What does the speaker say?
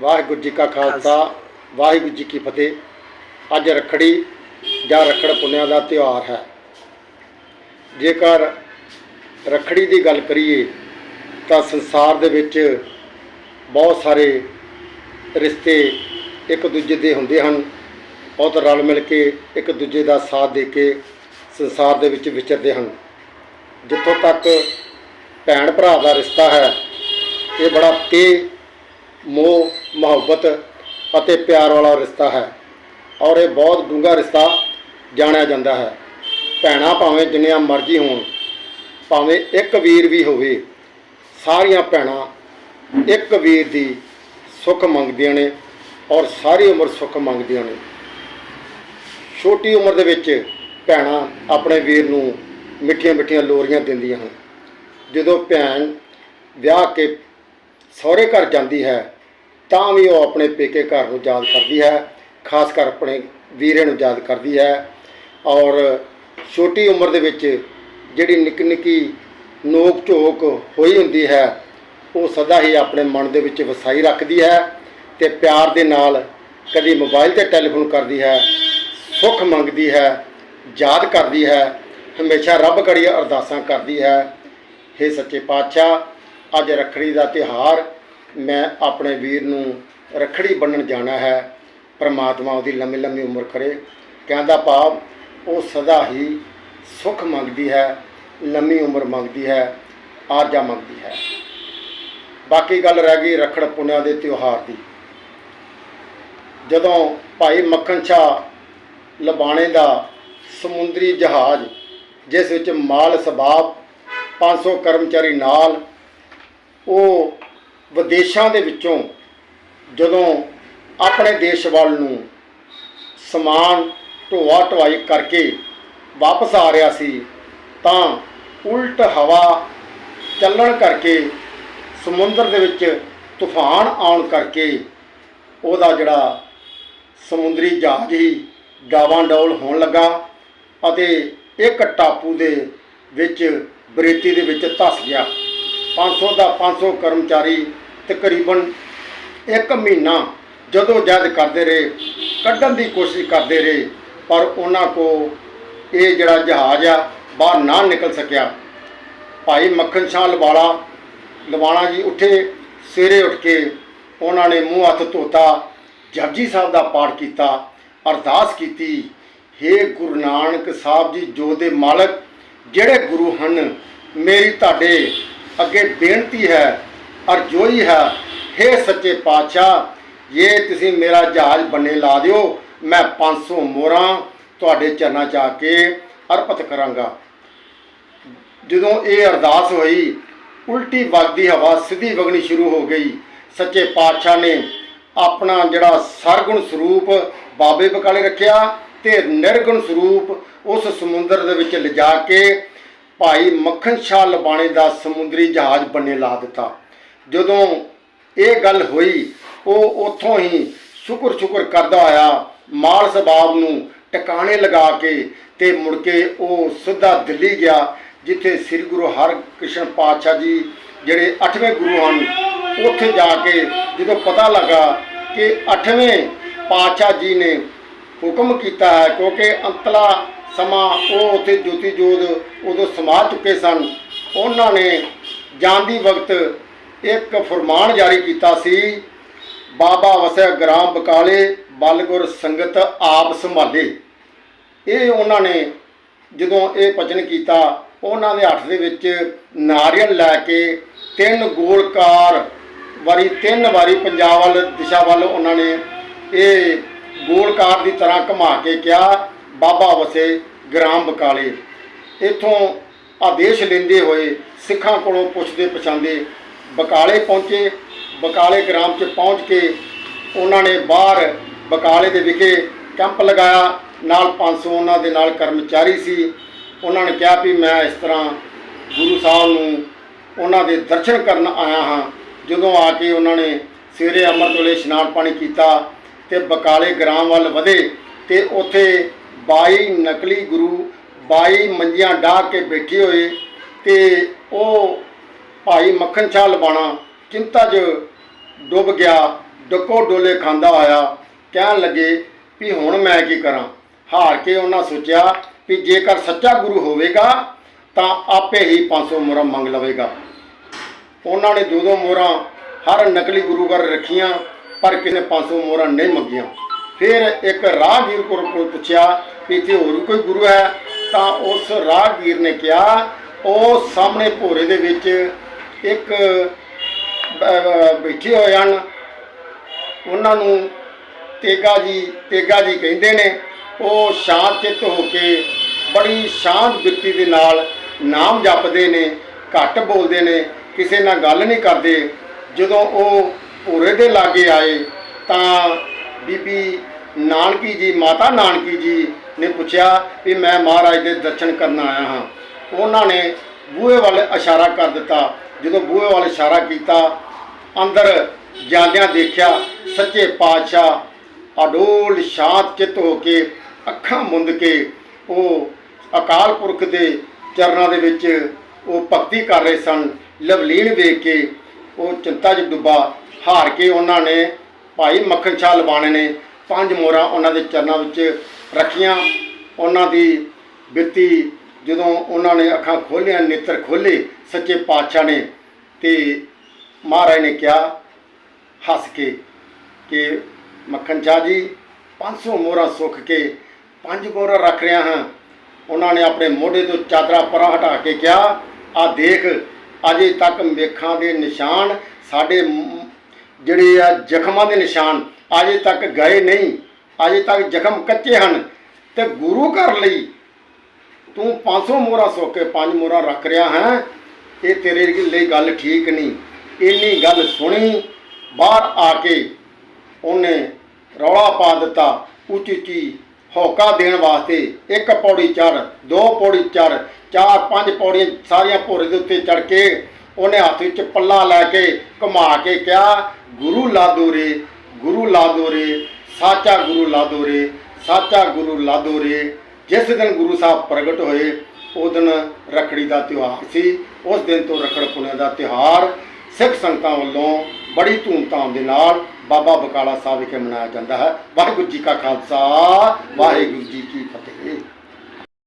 ਵਾਹਿਗੁਰੂ ਜੀ ਕਾ ਖਾਲਸਾ ਵਾਹਿਗੁਰੂ ਜੀ ਕੀ ਫਤਿਹ। ਅੱਜ ਰੱਖੜੀ ਜਾਂ ਰੱਖੜ ਪੁੰਨਿਆ ਦਾ ਤਿਉਹਾਰ ਹੈ। ਜੇਕਰ ਰੱਖੜੀ ਦੀ ਗੱਲ ਕਰੀਏ ਤਾਂ ਸੰਸਾਰ ਦੇ ਵਿੱਚ ਬਹੁਤ ਸਾਰੇ ਰਿਸ਼ਤੇ ਇੱਕ ਦੂਜੇ ਦੇ ਹੁੰਦੇ ਹਨ। ਬਹੁਤ ਰਲ ਮਿਲ ਕੇ ਇੱਕ ਦੂਜੇ ਦਾ ਸਾਥ ਦੇ ਕੇ ਸੰਸਾਰ ਦੇ ਵਿੱਚ ਵਿਚਰਦੇ ਹਨ। ਜਿੱਥੋਂ ਤੱਕ ਭੈਣ ਭਰਾ ਦਾ ਰਿਸ਼ਤਾ ਹੈ ਇਹ ਬੜਾ ਤੇ ਮੋਹ, ਮੁਹੱਬਤ ਅਤੇ ਪਿਆਰ ਵਾਲਾ ਰਿਸ਼ਤਾ ਹੈ ਔਰ ਇਹ ਬਹੁਤ ਡੂੰਘਾ ਰਿਸ਼ਤਾ ਜਾਣਿਆ ਜਾਂਦਾ ਹੈ। ਭੈਣਾਂ ਭਾਵੇਂ ਜਿੰਨੀਆਂ ਮਰਜ਼ੀ ਹੋਣ, ਭਾਵੇਂ ਇੱਕ ਵੀਰ ਵੀ ਹੋਵੇ, ਸਾਰੀਆਂ ਭੈਣਾਂ ਇੱਕ ਵੀਰ ਦੀ ਸੁੱਖ ਮੰਗਦੀਆਂ ਨੇ ਔਰ ਸਾਰੀ ਉਮਰ ਸੁੱਖ ਮੰਗਦੀਆਂ ਨੇ। ਛੋਟੀ ਉਮਰ ਦੇ ਵਿੱਚ ਭੈਣਾਂ ਆਪਣੇ ਵੀਰ ਨੂੰ ਮਿੱਠੀਆਂ ਮਿੱਠੀਆਂ ਲੋਰੀਆਂ ਦਿੰਦੀਆਂ ਹਨ। ਜਦੋਂ ਭੈਣ ਵਿਆਹ ਕੇ ਸਹੁਰੇ ਘਰ ਜਾਂਦੀ ਹੈ, ਤਾਂ ਵੀ ਉਹ ਆਪਣੇ ਪੇਕੇ ਘਰ ਨੂੰ ਯਾਦ ਕਰਦੀ ਹੈ, ਖਾਸ ਕਰ ਆਪਣੇ ਵੀਰੇ ਨੂੰ ਯਾਦ ਕਰਦੀ ਹੈ ਔਰ ਛੋਟੀ ਉਮਰ ਦੇ ਵਿੱਚ ਜਿਹੜੀ ਨਿੱਕੀ ਨਿੱਕੀ ਨੋਕ ਝੋਕ ਹੋਈ ਹੁੰਦੀ ਹੈ, ਉਹ ਸਦਾ ਹੀ ਆਪਣੇ ਮਨ ਦੇ ਵਿੱਚ ਵਸਾਈ ਰੱਖਦੀ ਹੈ ਤੇ ਪਿਆਰ ਦੇ ਨਾਲ ਕਦੀ ਮੋਬਾਈਲ ਤੇ ਟੈਲੀਫੋਨ ਕਰਦੀ ਹੈ, ਸੁੱਖ ਮੰਗਦੀ ਹੈ, ਯਾਦ ਕਰਦੀ ਹੈ, ਹਮੇਸ਼ਾ ਰੱਬ ਕਰੀ ਅਰਦਾਸਾਂ ਕਰਦੀ ਹੈ। ਹੇ ਸੱਚੇ ਪਾਤਸ਼ਾਹ ਅੱਜ ਰੱਖੜੀ ਦਾ ਤਿਉਹਾਰ ਮੈਂ ਆਪਣੇ ਵੀਰ ਨੂੰ ਰੱਖੜੀ ਬੰਨਣ ਜਾਣਾ ਹੈ। ਪਰਮਾਤਮਾ ਉਹਦੀ ਲੰਮੀ ਲੰਮੀ ਉਮਰ ਕਰੇ। ਕਹਿੰਦਾ ਭਾਵ ਉਹ ਸਦਾ ਹੀ ਸੁੱਖ ਮੰਗਦੀ ਹੈ, ਲੰਮੀ ਉਮਰ ਮੰਗਦੀ ਹੈ, ਆਰਜਾ ਮੰਗਦੀ ਹੈ। ਬਾਕੀ ਗੱਲ ਰਹਿ ਗਈ ਰੱਖੜ ਪੁੰਨਿਆ ਦੇ ਤਿਉਹਾਰ ਦੀ। ਜਦੋਂ ਭਾਈ ਮੱਖਣ ਸ਼ਾਹ ਲਬਾਣੇ ਦਾ ਸਮੁੰਦਰੀ ਜਹਾਜ਼, ਜਿਸ ਵਿੱਚ ਮਾਲ ਸਬਾਬ 500 ਕਰਮਚਾਰੀ ਨਾਲ ਉਹ ਵਿਦੇਸ਼ਾਂ ਦੇ ਵਿੱਚੋਂ ਜਦੋਂ ਆਪਣੇ ਦੇਸ਼ ਵੱਲ ਨੂੰ ਸਮਾਨ ਢੋਆ ਢਵਾਈ ਕਰਕੇ ਵਾਪਸ ਆ ਰਿਹਾ ਸੀ, ਤਾਂ ਉਲਟ ਹਵਾ ਚੱਲਣ ਕਰਕੇ ਸਮੁੰਦਰ ਦੇ ਵਿੱਚ ਤੂਫਾਨ ਆਉਣ ਕਰਕੇ ਉਹਦਾ ਜਿਹੜਾ ਸਮੁੰਦਰੀ ਜਹਾਜ਼ ਹੀ ਡਾਵਾਂਡੋਲ ਹੋਣ ਲੱਗਾ ਅਤੇ ਇੱਕ ਟਾਪੂ ਦੇ ਵਿੱਚ ਬਰੇਤੀ ਦੇ ਵਿੱਚ ਧਸ ਗਿਆ। 500 ਦਾ 500 ਕਰਮਚਾਰੀ ਤਕਰੀਬਨ ਇੱਕ ਮਹੀਨਾ ਜਦੋਂ ਜਦ ਕਰਦੇ ਰਹੇ, ਕੱਢਣ ਦੀ ਕੋਸ਼ਿਸ਼ ਕਰਦੇ ਰਹੇ, ਪਰ ਉਹਨਾਂ ਕੋ ਇਹ ਜਿਹੜਾ ਜਹਾਜ਼ ਆ, ਬਾਹਰ ਨਾ ਨਿਕਲ ਸਕਿਆ। ਭਾਈ ਮੱਖਣ ਸ਼ਾਹ ਲਵਾਲਾ ਲਵਾਣਾ ਜੀ ਉੱਠੇ, ਸਵੇਰੇ ਉੱਠ ਕੇ ਉਹਨਾਂ ਨੇ ਮੂੰਹ ਹੱਥ ਧੋਤਾ, ਜਪਜੀ ਸਾਹਿਬ ਦਾ ਪਾਠ ਕੀਤਾ, ਅਰਦਾਸ ਕੀਤੀ हे ਗੁਰੂ ਨਾਨਕ ਸਾਹਿਬ ਜੀ ਜੋ ਦੇ ਮਾਲਕ, ਜਿਹੜੇ ਗੁਰੂ ਹਨ, ਮੇਰੀ ਤੁਹਾਡੇ ਅੱਗੇ ਬੇਨਤੀ ਹੈ ਅਰਜ਼ੋਈ ਹੈ हे ਸੱਚੇ ਪਾਤਸ਼ਾਹ, ਜੇ ਤੁਸੀਂ ਮੇਰਾ ਜਹਾਜ਼ ਬੰਨੇ ਲਾ ਦਿਓ, ਮੈਂ 500 ਮੋਰਾਂ ਤੁਹਾਡੇ ਚਰਨਾਂ 'ਚ ਆ ਕੇ ਅਰਪਿਤ ਕਰਾਂਗਾ। ਜਦੋਂ ਇਹ ਅਰਦਾਸ ਹੋਈ, ਉਲਟੀ ਵਗਦੀ ਹਵਾ ਸਿੱਧੀ ਵਗਣੀ ਸ਼ੁਰੂ ਹੋ ਗਈ। ਸੱਚੇ ਪਾਤਸ਼ਾਹ ਨੇ ਆਪਣਾ ਜਿਹੜਾ ਸਰਗੁਣ ਸਰੂਪ ਬਾਬੇ ਬਕਾਲੇ ਰੱਖਿਆ ਤੇ ਨਿਰਗੁਣ ਸਰੂਪ ਉਸ ਸਮੁੰਦਰ ਦੇ ਵਿੱਚ ਲਿਜਾ ਕੇ ਭਾਈ ਮੱਖਣ ਸ਼ਾਹ ਲਬਾਣੇ ਦਾ ਸਮੁੰਦਰੀ ਜਹਾਜ਼ ਬੰਨੇ ਲਾ ਦਿੱਤਾ। ਜਦੋਂ ਇਹ ਗੱਲ ਹੋਈ, ਉਹ ਉੱਥੋਂ ਹੀ ਸ਼ੁਕਰ ਸ਼ੁਕਰ ਕਰਦਾ ਆਇਆ, ਮਾਲ ਸਬਾਬ ਨੂੰ ਟਿਕਾਣੇ ਲਗਾ ਕੇ ਤੇ ਮੁੜ ਕੇ ਉਹ ਸਿੱਧਾ ਦਿੱਲੀ ਗਿਆ, ਜਿੱਥੇ ਸ੍ਰੀ ਗੁਰੂ ਹਰਕ੍ਰਿਸ਼ਨ ਪਾਤਸ਼ਾਹ ਜੀ ਜਿਹੜੇ 8ਵੇਂ ਗੁਰੂ ਹਨ, ਉੱਥੇ ਜਾ ਕੇ ਜਦੋਂ ਪਤਾ ਲੱਗਾ ਕਿ 8ਵੇਂ ਪਾਤਸ਼ਾਹ ਜੀ ਨੇ ਹੁਕਮ ਕੀਤਾ ਹੈ, ਕਿਉਂਕਿ ਅੰਤਲਾ ਸਮਾਂ ਉਹ ਉੱਥੇ ਜੋਤੀ ਜੋਤ ਉਦੋਂ ਸਮਾ ਚੁੱਕੇ ਸਨ। ਉਹਨਾਂ ਨੇ ਜਾਂਦੀ ਵਕਤ ਇੱਕ ਫਰਮਾਨ ਜਾਰੀ ਕੀਤਾ ਸੀ, ਬਾਬਾ ਵਸਿਆ ਗ੍ਰਾਮ ਬਕਾਲੇ, ਬਲਗੁਰ ਸੰਗਤ ਆਪ ਸੰਭਾਲੇ। ਇਹ ਉਹਨਾਂ ਨੇ ਜਦੋਂ ਇਹ ਭਜਨ ਕੀਤਾ, ਉਹਨਾਂ ਦੇ ਹੱਥ ਦੇ ਵਿੱਚ ਨਾਰੀਅਲ ਲੈ ਕੇ ਤਿੰਨ ਗੋਲਕਾਰ ਵਾਰੀ ਤਿੰਨ ਵਾਰੀ ਪੰਜਾਬ ਵੱਲ, ਦਿਸ਼ਾ ਵੱਲ ਉਹਨਾਂ ਨੇ ਇਹ ਗੋਲਕਾਰ ਦੀ ਤਰ੍ਹਾਂ ਘੁਮਾ ਕੇ ਕਿਹਾ, ਬਾਬਾ ਵਸੇ ਗ੍ਰਾਮ ਬਕਾਲੇ। ਇਥੋਂ ਆਦੇਸ਼ ਲੈਂਦੇ ਹੋਏ ਸਿੱਖਾਂ ਕੋਲੋਂ ਪੁੱਛਦੇ ਪਛਾਂਦੇ ਬਕਾਲੇ ਪਹੁੰਚੇ। ਬਕਾਲੇ ਗ੍ਰਾਮ 'ਚ ਪਹੁੰਚ ਕੇ ਉਹਨਾਂ ਨੇ ਬਾਹਰ ਬਕਾਲੇ ਦੇ ਵਿਖੇ ਕੈਂਪ ਲਗਾਇਆ। ਨਾਲ 500 ਉਹਨਾਂ ਦੇ ਨਾਲ ਕਰਮਚਾਰੀ ਸੀ। ਉਹਨਾਂ ਨੇ ਕਿਹਾ ਵੀ ਮੈਂ ਇਸ ਤਰ੍ਹਾਂ ਗੁਰੂ ਸਾਹਿਬ ਨੂੰ ਉਹਨਾਂ ਦੇ ਦਰਸ਼ਨ ਕਰਨ ਆਇਆ ਹਾਂ। ਜਦੋਂ ਆ ਕੇ ਉਹਨਾਂ ਨੇ ਸਵੇਰੇ ਅੰਮ੍ਰਿਤ ਵੇਲੇ ਇਸ਼ਨਾਨ ਪਾਣੀ ਕੀਤਾ ਤੇ ਬਕਾਲੇ ਗ੍ਰਾਮ ਵੱਲ ਵਧੇ ਤੇ ਉੱਥੇ 22 ਨਕਲੀ ਗੁਰੂ 22 ਮੰਜੀਆਂ ਡਾਹ ਕੇ ਬੈਠੇ ਹੋਏ ਤੇ ਉਹ ਭਾਈ ਮੱਖਣ ਸ਼ਾਹ ਲਬਾਣਾ ਚਿੰਤਾ 'ਚ ਡੁੱਬ ਗਿਆ, ਡੱਕੋ ਡੋਲੇ ਖਾਂਦਾ ਹੋਇਆ, ਕਹਿਣ ਲੱਗੇ ਵੀ ਹੁਣ ਮੈਂ ਕੀ ਕਰਾਂ? ਹਾਰ ਕੇ ਉਹਨਾਂ ਸੋਚਿਆ ਵੀ ਜੇਕਰ ਸੱਚਾ ਗੁਰੂ ਹੋਵੇਗਾ, ਤਾਂ ਆਪੇ ਹੀ 500 ਮੁਹਰਾਂ ਮੰਗ ਲਵੇਗਾ। ਉਹਨਾਂ ਨੇ ਦੋ ਦੋ ਮੋਹਰਾਂ ਹਰ ਨਕਲੀ ਗੁਰੂ ਘਰ ਰੱਖੀਆਂ, ਪਰ ਕਿਸੇ 500 ਮੋਹਰਾਂ ਨਹੀਂ ਮੰਗੀਆਂ। ਫਿਰ ਇੱਕ ਰਾਹਗੀਰ ਕੋਲ ਕੋਲ ਪੁੱਛਿਆ ਵੀ ਇੱਥੇ ਹੋਰ ਵੀ ਕੋਈ ਗੁਰੂ ਹੈ? ਤਾਂ ਉਸ ਰਾਹਗੀਰ ਨੇ ਕਿਹਾ, ਉਹ ਸਾਹਮਣੇ ਭੋਰੇ ਦੇ ਵਿੱਚ ਇੱਕ ਬੈਠੇ ਹੋਏ ਹਨ। ਉਹਨਾਂ ਨੂੰ ਤੇਗਾ ਜੀ ਤੇਗਾ ਜੀ ਕਹਿੰਦੇ ਨੇ। ਉਹ ਸ਼ਾਂਤ ਚਿੱਤ ਹੋ ਕੇ ਬੜੀ ਸ਼ਾਂਤ ਬਿਰਤੀ ਦੇ ਨਾਲ ਨਾਮ ਜਪਦੇ ਨੇ, ਘੱਟ ਬੋਲਦੇ ਨੇ, ਕਿਸੇ ਨਾਲ ਗੱਲ ਨਹੀਂ ਕਰਦੇ। ਜਦੋਂ ਉਹ ਭੋਰੇ ਦੇ ਲਾਗੇ ਆਏ, ਤਾਂ ਬੀਬੀ ਨਾਨਕੀ ਜੀ, ਮਾਤਾ ਨਾਨਕੀ ਜੀ ਨੇ ਪੁੱਛਿਆ ਵੀ ਮੈਂ ਮਹਾਰਾਜ ਦੇ ਦਰਸ਼ਨ ਕਰਨ ਆਇਆ ਹਾਂ। ਉਹਨਾਂ ਨੇ ਬੂਹੇ ਵੱਲ ਇਸ਼ਾਰਾ ਕਰ ਦਿੱਤਾ। ਜਦੋਂ ਬੂਹੇ ਵੱਲ ਇਸ਼ਾਰਾ ਕੀਤਾ, ਅੰਦਰ ਜਾਂਦਿਆਂ ਦੇਖਿਆ ਸੱਚੇ ਪਾਤਸ਼ਾਹ ਅਡੋਲ ਸ਼ਾਂਤ ਚਿੱਤ ਹੋ ਕੇ ਅੱਖਾਂ ਮੁੰਦ ਕੇ ਉਹ ਅਕਾਲ ਪੁਰਖ ਦੇ ਚਰਨਾਂ ਦੇ ਵਿੱਚ ਉਹ ਭਗਤੀ ਕਰ ਰਹੇ ਸਨ। ਲਵਲੀਨ ਵੇਖ ਕੇ ਉਹ ਚਿੰਤਾ 'ਚ ਡੁੱਬਾ ਹਾਰ ਕੇ ਉਹਨਾਂ ਨੇ ਭਾਈ ਮੱਖਣ ਸ਼ਾਹ ਲਵਾਣੇ ਨੇ ਪੰਜ ਮੋਹਰਾਂ ਉਹਨਾਂ ਦੇ ਚਰਨਾਂ ਵਿੱਚ ਰੱਖੀਆਂ। ਉਹਨਾਂ ਦੀ ਬਿਰਤੀ ਜਦੋਂ ਉਹਨਾਂ ਨੇ ਅੱਖਾਂ ਖੋਲ੍ਹੀਆਂ, ਨੇਤਰ ਖੋਲੇ ਸੱਚੇ ਪਾਤਸ਼ਾਹ ਨੇ ਤੇ ਮਹਾਰਾਜ ਨੇ ਕਿਹਾ, ਹੱਸ ਕੇ ਕਿ ਮੱਖਣ ਚਾਹ ਜੀ 500 ਮੋਹਰਾਂ ਸੁੱਖ ਕੇ ਪੰਜ ਮੋਹਰਾਂ ਰੱਖ ਰਿਹਾ ਹਾਂ। ਉਹਨਾਂ ਨੇ ਆਪਣੇ ਮੋਢੇ ਤੋਂ ਚਾਦਰਾ ਪਰਾਂ ਹਟਾ ਕੇ ਕਿਹਾ ਆ ਦੇਖ, ਅਜੇ ਤੱਕ ਮੇਖਾਂ ਦੇ ਨਿਸ਼ਾਨ ਸਾਡੇ ਜਿਹੜੇ ਆ ਜ਼ਖਮਾਂ ਦੇ ਨਿਸ਼ਾਨ ਅਜੇ ਤੱਕ ਗਏ ਨਹੀਂ, ਅਜੇ ਤੱਕ ਜ਼ਖਮ ਕੱਚੇ ਹਨ ਤੇ ਗੁਰੂ ਘਰ ਲਈ ਤੂੰ 500 ਮੋਹਰਾਂ ਸੁੱਕ ਕੇ ਪੰਜ ਮੋਹਰਾਂ ਰੱਖ ਰਿਹਾ ਹੈ, ਇਹ ਤੇਰੇ ਲਈ ਗੱਲ ਠੀਕ ਨਹੀਂ। ਇੰਨੀ ਗੱਲ ਸੁਣੀ, ਬਾਹਰ ਆ ਕੇ ਉਹਨੇ ਰੌਲਾ ਪਾ ਦਿੱਤਾ ਉੱਚੀ ਉੱਚੀ ਹੌਕਾ ਦੇਣ ਵਾਸਤੇ ਇੱਕ ਪੌੜੀ ਚੜ ਦੋ ਪੌੜੀ ਚੜ ਚਾਰ, ਪੰਜ ਪੌੜੀਆਂ ਸਾਰੀਆਂ ਭੋਰੇ ਦੇ ਉੱਤੇ ਚੜ ਕੇ ਉਹਨੇ ਹੱਥ ਵਿੱਚ ਪੱਲਾ ਲੈ ਕੇ ਘੁਮਾ ਕੇ ਕਿਹਾ, ਗੁਰੂ ਲਾਦੋ ਰੇ ਗੁਰੂ ਲਾਦੋ ਰੇ, ਸਾਚਾ ਗੁਰੂ ਲਾਦੋ ਰੇ, ਸਾਚਾ ਗੁਰੂ ਲਾਦੋ ਰੇ। ਜਿਸ ਦਿਨ ਗੁਰੂ ਸਾਹਿਬ ਪ੍ਰਗਟ ਹੋਏ, ਉਹ ਦਿਨ ਰੱਖੜੀ ਦਾ ਤਿਉਹਾਰ ਸੀ। ਉਸ ਦਿਨ ਤੋਂ ਰੱਖੜ ਪੁੰਨਿਆ ਦਾ ਤਿਉਹਾਰ ਸਿੱਖ ਸੰਗਤਾਂ ਵੱਲੋਂ ਬੜੀ ਧੂਮਧਾਮ ਦੇ ਨਾਲ ਬਾਬਾ ਬਕਾਲਾ ਸਾਹਿਬ ਵਿਖੇ ਮਨਾਇਆ ਜਾਂਦਾ ਹੈ। ਵਾਹਿਗੁਰੂ ਜੀ ਕਾ ਖਾਲਸਾ, ਵਾਹਿਗੁਰੂ ਜੀ ਕੀ ਫਤਿਹ।